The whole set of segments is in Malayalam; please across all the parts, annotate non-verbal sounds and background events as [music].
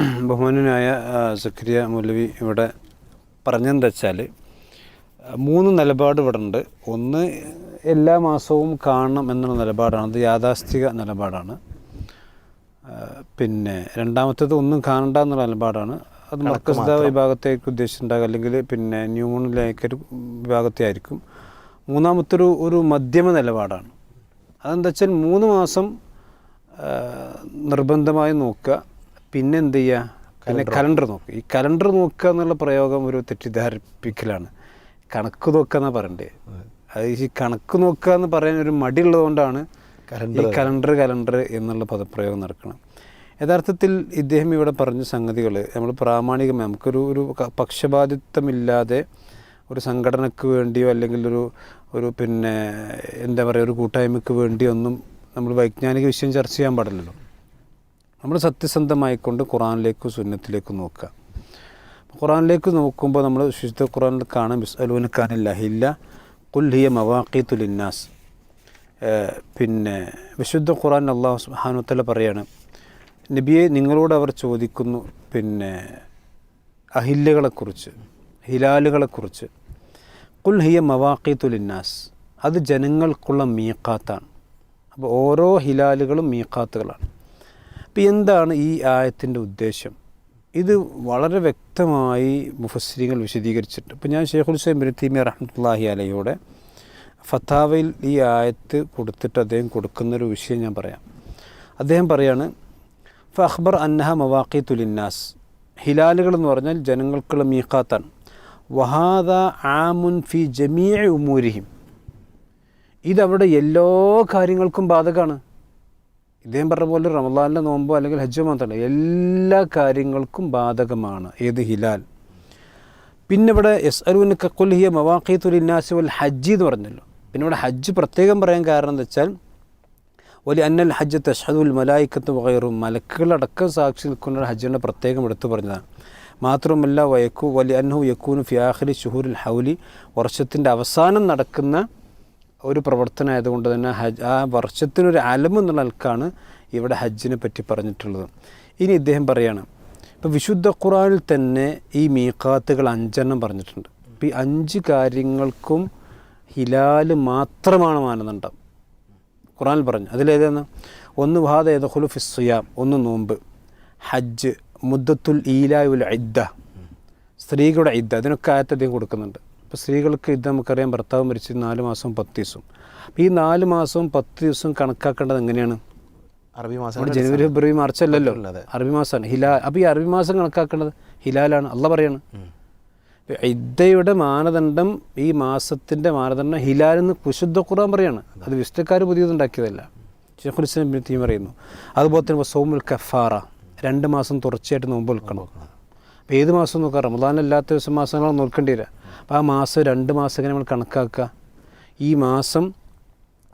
[clears throat] ബഹുമാനനായ ആ, സക്രിയ മൗലവി ഇവിടെ പറഞ്ഞെന്താ വെച്ചാൽ മൂന്ന് നിലപാട് ഇവിടെ ഉണ്ട് ഒന്ന് എല്ലാ മാസവും കാണണം എന്നുള്ള നിലപാടാണ്. അത് യാഥാസ്ഥിക നിലപാടാണ്. പിന്നെ രണ്ടാമത്തേത് ഒന്നും കാണണ്ട എന്നുള്ള നിലപാടാണ്. അത് മർക്കസ്ദ വിഭാഗത്തേക്ക് ഉദ്ദേശിച്ചിട്ടുണ്ടാകുക അല്ലെങ്കിൽ പിന്നെ ന്യൂമോണിലേക്ക് വിഭാഗത്തെ ആയിരിക്കും മൂന്നാമത്തൊരു ഒരു മധ്യമ നിലപാടാണ്. അതെന്താ വെച്ചാൽ മൂന്ന് മാസം നിർബന്ധമായി നോക്കുക. പിന്നെ എന്ത് ചെയ്യുക പിന്നെ കലണ്ടർ നോക്കുക ഈ കലണ്ടർ നോക്കുക എന്നുള്ള പ്രയോഗം ഒരു തെറ്റിദ്ധാരിപ്പിക്കലാണ്. കണക്ക് നോക്കുക എന്നാണ് പറയണ്ടേ? അത്. ഈ കണക്ക് നോക്കുക എന്ന് പറയാൻ ഒരു മടിയുള്ളതുകൊണ്ടാണ് ഈ കലണ്ടർ കലണ്ടർ എന്നുള്ള പദപ്രയോഗം നടക്കണം യഥാർത്ഥത്തിൽ ഇദ്ദേഹം ഇവിടെ പറഞ്ഞ സംഗതികൾ നമ്മൾ പ്രാമാണികമായി നമുക്കൊരു ഒരു പക്ഷപാതിത്വമില്ലാതെ ഒരു സംഘടനക്ക് വേണ്ടിയോ അല്ലെങ്കിൽ ഒരു ഒരു പിന്നെ എന്താ പറയുക ഒരു കൂട്ടായ്മയ്ക്ക് വേണ്ടിയോ ഒന്നും നമ്മൾ വൈജ്ഞാനിക വിഷയം ചർച്ച ചെയ്യാൻ പാടില്ലല്ലോ. നമ്മൾ സത്യസന്ധമായിക്കൊണ്ട് ഖുറാനിലേക്കും സുന്നത്തിലേക്കും നോക്കുക. ഖുറാനിലേക്ക് നോക്കുമ്പോൾ നമ്മൾ വിശുദ്ധ ഖുറാനിൽ കാണാം മിസ്അലൂന് ഖാനില്ല കുൽഹിയ മവാഖീത്തുലിന്നാസ് പിന്നെ വിശുദ്ധ ഖുറാൻ അള്ളാഹു സുബ്ഹാനഹു പറയാണ് നബിയെ നിങ്ങളോട് അവർ ചോദിക്കുന്നു പിന്നെ അഹില്യകളെക്കുറിച്ച് ഹിലാലുകളെക്കുറിച്ച്. കുൽ ഹിയ മവാഖീത്തുലിന്നാസ് അത് ജനങ്ങൾക്കുള്ള മീക്കാത്താണ് അപ്പോൾ ഓരോ ഹിലാലുകളും മീക്കാത്തുകളാണ് അപ്പോൾ എന്താണ് ഈ ആയത്തിന്റെ ഉദ്ദേശം? ഇത് വളരെ വ്യക്തമായി മുഫസ്സിരികൾ വിശദീകരിച്ചിട്ടുണ്ട്. ഇപ്പോൾ ഞാൻ ഷെയ്ഖുൽ ഹുസൈൻ ബിൻ തീമി റഹ്മത്തുള്ളാഹി അലയോടെ ഫത്താവയിൽ ഈ ആയത്ത് കൊടുത്തിട്ട് അദ്ദേഹം കൊടുക്കുന്നൊരു വിഷയം ഞാൻ പറയാം. അദ്ദേഹം പറയാണ് ഫ അഖ്ബർ അന്നഹ മവാഖീത്തുലിന്നാസ് ഹിലാലുകൾ എന്ന് പറഞ്ഞാൽ ജനങ്ങൾക്കുള്ള മീഖാത്താണ്. വഹാദ ആമുൻ ഫി ജമീ ഉമൂരിഹിം. ഇതവിടെ എല്ലാ കാര്യങ്ങൾക്കും ബാധകമാണ്. ഇദ്ദേഹം പറഞ്ഞ പോലെ റമദാനിലെ നോമ്പോ അല്ലെങ്കിൽ ഹജ്ജോ മാത്രമല്ല എല്ലാ കാര്യങ്ങൾക്കും ബാധകമാണ്. ഏത് ഹിലാൽ? പിന്നെ ഇവിടെ എസ് അലുവിന് കക്കുൽഹിയ മവാഖീത്തുലിന്നാസി വൽ ഹജ്ജ് എന്ന് പറഞ്ഞല്ലോ. പിന്നെ ഇവിടെ ഹജ്ജ് പ്രത്യേകം പറയാൻ കാരണം എന്താ വെച്ചാൽ ഒരു അന്നൽ ഹജ്ജ് തഷദുൽ മലായിക്കത്ത് വകയറും മലക്കുകളടക്കം സാക്ഷി നിൽക്കുന്ന ഹജ്ജിന്റെ പ്രത്യേകം എടുത്തു പറഞ്ഞതാണ്. മാത്രമല്ല വയക്കു വലിയ അന്നു യക്കൂനു ഫിയാഹലി ഷുഹൂരുൽ ഹൗലി വർഷത്തിന്റെ അവസാനം നടക്കുന്ന ഒരു പ്രവർത്തനമായതുകൊണ്ട് തന്നെ ഹജ്ജ് ആ വർഷത്തിനൊരു അലം എന്നുള്ള നിലക്കാണ് ഇവിടെ ഹജ്ജിനെ പറ്റി പറഞ്ഞിട്ടുള്ളത്. ഇനി ഇദ്ദേഹം പറയാണ് ഇപ്പോൾ വിശുദ്ധ ഖുറാനിൽ തന്നെ ഈ മീഖാത്തുകൾ അഞ്ചെണ്ണം പറഞ്ഞിട്ടുണ്ട്. അപ്പോൾ ഈ അഞ്ച് കാര്യങ്ങൾക്കും ഹിലാൽ മാത്രമാണ് മാനദണ്ഡം. ഖുറാനിൽ പറഞ്ഞു അതിലേതാണ്? ഒന്ന് വാദ ഏതഹുലു ഫിസ്സുയാം ഒന്ന് നോമ്പ്. ഹജ്ജ് മുദ്ദത്തുൽ ഈലായുൽ ഇദ്ദ സ്ത്രീകളുടെ ഇദ്ദ അതിനൊക്കെ ആയത്തധികം കൊടുക്കുന്നുണ്ട്. ഇപ്പോൾ സ്ത്രീകൾക്ക് ഇത് നമുക്കറിയാം ഭർത്താവ് മരിച്ച് നാല് മാസവും പത്ത് ദിവസവും അപ്പോൾ ഈ നാല് മാസവും പത്ത് ദിവസവും കണക്കാക്കേണ്ടത് എങ്ങനെയാണ്? അറബി മാസം ജനുവരി ഫെബ്രുവരി മാർച്ച് അല്ലല്ലോ. അറബി മാസമാണ് ഹിലാ അപ്പോൾ ഈ അറബി മാസം കണക്കാക്കേണ്ടത് ഹിലാലാണ്. അല്ല പറയാണ്. ഇദ്ദയുടെ മാനദണ്ഡം ഈ മാസത്തിന്റെ മാനദണ്ഡം ഹിലാൽ എന്ന് വിശുദ്ധ ഖുർആൻ പറയാണ്. അത്. വിശുദ്ധക്കാർ പുതിയതുണ്ടാക്കിയതല്ല. ഷെയ്ഖുൽ ഇസ്ലാം തീം പറയുന്നു. അതുപോലെ തന്നെ സോമുൽ കഫാറ. രണ്ട് മാസം തുടർച്ചയായിട്ട് നോമ്പ് നിൽക്കണം അപ്പോൾ ഏത് മാസം നോക്കാം റമദാൻ അല്ലാത്ത ദിവസം മാസങ്ങൾ നോക്കേണ്ടി വരിക. അപ്പോൾ ആ മാസം രണ്ട് മാസം ഇങ്ങനെ നമ്മൾ കണക്കാക്കുക? ഈ മാസം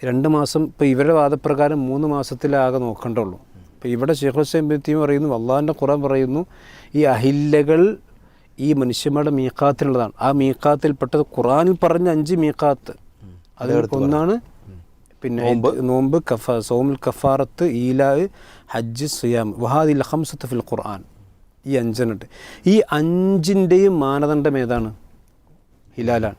രണ്ട് മാസം ഇപ്പോൾ ഇവരുടെ വാദപ്രകാരം മൂന്ന് മാസത്തിലാകെ നോക്കേണ്ടുള്ളൂ. അപ്പോൾ ഇവിടെ ഷെയ്ഖുൽ ഹുസൈൻ പറയുന്നു അള്ളാഹിന്റെ ഖുറാൻ പറയുന്നു ഈ അഹില്ലകൾ ഈ മനുഷ്യന്മാരുടെ മീക്കാത്തിനുള്ളതാണ് ആ മീക്കാത്തിൽപ്പെട്ടത് ഖുറാനിൽ പറഞ്ഞ അഞ്ച് മീക്കാത്ത് അതിൽ ഒന്നാണ് പിന്നെ നോമ്പ്. കഫ സോമുൽ കഫാറത്ത് ഈലാവ് ഹജ്ജ് സുയാം വഹാദിൽ ഹംസത്ത് ഫിൽ ഖുർആൻ. ഈ അഞ്ചെണ്ണുണ്ട് ഈ അഞ്ചിന്റെയും മാനദണ്ഡം ഏതാണ്? ഹിലാലാണ്.